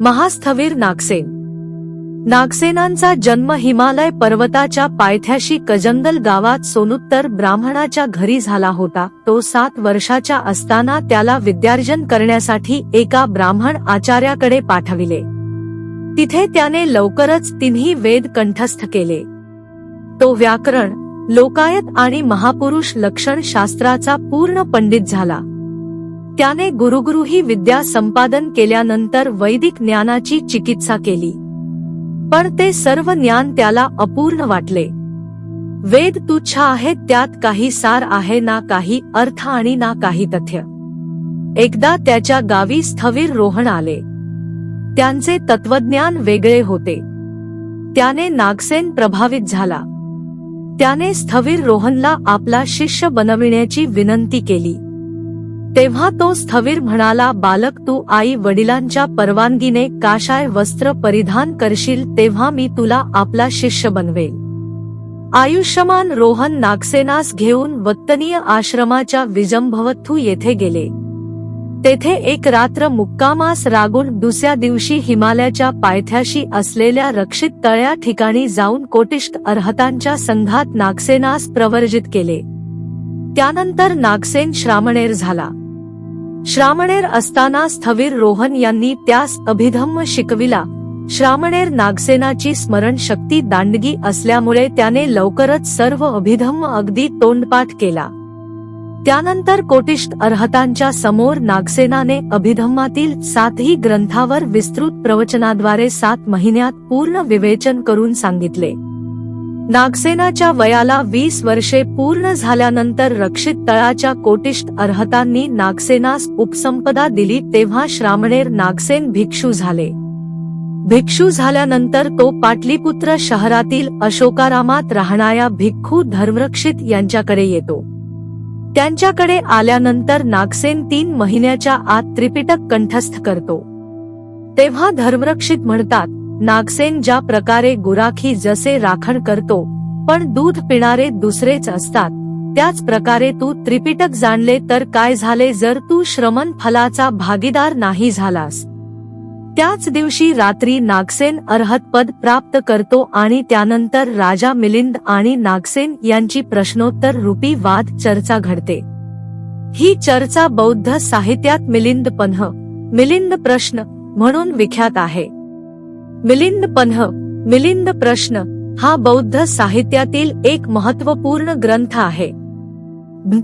महास्थवीर नागसेन. नागसेनांचा जन्म हिमालय पर्वताच्या पायथ्याशी कजंगल गावात सोनुत्तर ब्राह्मणाच्या घरी झाला होता. तो सात वर्षाच्या असताना त्याला विद्यार्जन करण्यासाठी एका ब्राह्मण आचार्याकडे पाठविले. तिथे त्याने लवकरच तिन्ही वेद कंठस्थ केले. तो व्याकरण लोकायत आणि महापुरुष लक्षण शास्त्राचा पूर्ण पंडित झाला. त्याने गुरुगुरुही विद्या संपादन केल्यानंतर वैदिक ज्ञानाची चिकित्सा केली. पण ते सर्व ज्ञान त्याला अपूर्ण वाटले. वेद तुच्छ आहेत त्यात काही सार आहे ना काही अर्थ आणि ना काही तथ्य. एकदा त्याच्या गावी स्थवीर रोहण आले. त्यांचे तत्वज्ञान वेगळे होते. त्याने नागसेन प्रभावित झाला. त्याने स्थवीर रोहनला आपला शिष्य बनविण्याची विनंती केली. तेव्हा तो स्थवीर म्हणाला बालक तू आई वडिलांच्या परवानगीने काशाय वस्त्र परिधान करशील तेव्हा मी तुला आपला शिष्य बनवेल. आयुष्यमान रोहन नागसेनास घेऊन वत्तनीय आश्रमाच्या विजंभवथू येथे गेले. तेथे एक रात्र मुक्कामास रागून दुसऱ्या दिवशी हिमालयाच्या पायथ्याशी असलेल्या रक्षित तळ्या ठिकाणी जाऊन कोटिष्ठ अर्हतांच्या संघात नागसेनास प्रवर्जित केले. त्यानंतर नागसेन श्रामणेर झाला. श्रामणेर असताना स्थवीर रोहन यांनी त्यास अभिधम्म शिकविला. श्रामणेर नागसेनाची स्मरण शक्ती दांडगी असल्यामुळे त्याने लवकरच सर्व अभिधम्म अगदी तोंडपाठ केला. त्यानंतर कोटिष्ट अर्हतांच्या समोर नागसेनाने अभिधम्मातील सातही ग्रंथावर विस्तृत प्रवचनाद्वारे सात महिन्यात पूर्ण विवेचन करून सांगितले. नागसेनाच्या वयाला वीस वर्षे पूर्ण झाल्यानंतर रक्षित तळाच्या कोटिष्ठ अर्हतांनी नागसेनास उपसंपदा दिली तेव्हा श्रामणेर नागसेन भिक्षू झाले. भिक्षू झाल्यानंतर तो पाटलीपुत्र शहरातील अशोकारामात राहणाऱ्या भिक्खू धर्मरक्षित यांच्याकडे येतो. त्यांच्याकडे आल्यानंतर नागसेन तीन महिन्याच्या आत त्रिपिटक कंठस्थ करतो. तेव्हा धर्मरक्षित म्हणतात नागसेन ज्या प्रकारे गुराखी जसे राखण करतो पण दूध पिणारे दुसरेच असतात. त्याच प्रकारे तू त्रिपिटक जाणले तर काय झाले जर तू श्रमण फलाचा भागीदार नाही झालास? त्याच दिवशी रात्री नागसेन अर्हत पद प्राप्त करतो आणि त्यानंतर राजा मिलिंद आणि नागसेन यांची प्रश्नोत्तर रूपी वाद चर्चा घडते. ही चर्चा बौद्ध साहित्यात मिलिंद पन्ह मिलिंद प्रश्न म्हणून विख्यात आहे. मिलिंद पन्ह मिलिंद प्रश्न हा बौद्ध साहित्यातील एक महत्त्वपूर्ण ग्रंथ आहे.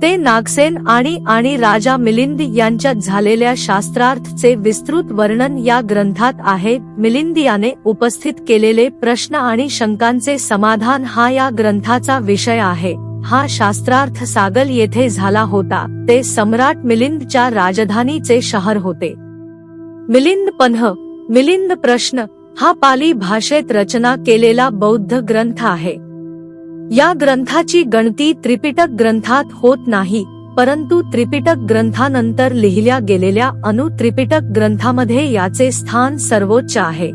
ते नागसेन आणि आणि राजा मिलिंद यांच्यात झालेल्या शास्त्रार्थचे विस्तृत वर्णन या ग्रंथात आहे. मिलिंद याने उपस्थित केलेले प्रश्न आणि शंकांचे समाधान हा या ग्रंथाचा विषय आहे. हा शास्त्रार्थ सागल येथे झाला होता. ते सम्राट मिलिंदच्या राजधानीचे शहर होते. मिलिंद पन्ह मिलिंद प्रश्न हा पाली भाषेत रचना केलेला बौद्ध ग्रंथ आहे. या ग्रंथाची गणती त्रिपिटक ग्रंथात होत नाही परंतु त्रिपिटक ग्रंथानंतर लिहिल्या गेलेल्या अनु त्रिपिटक ग्रंथामध्ये याचे स्थान सर्वोच्च आहे.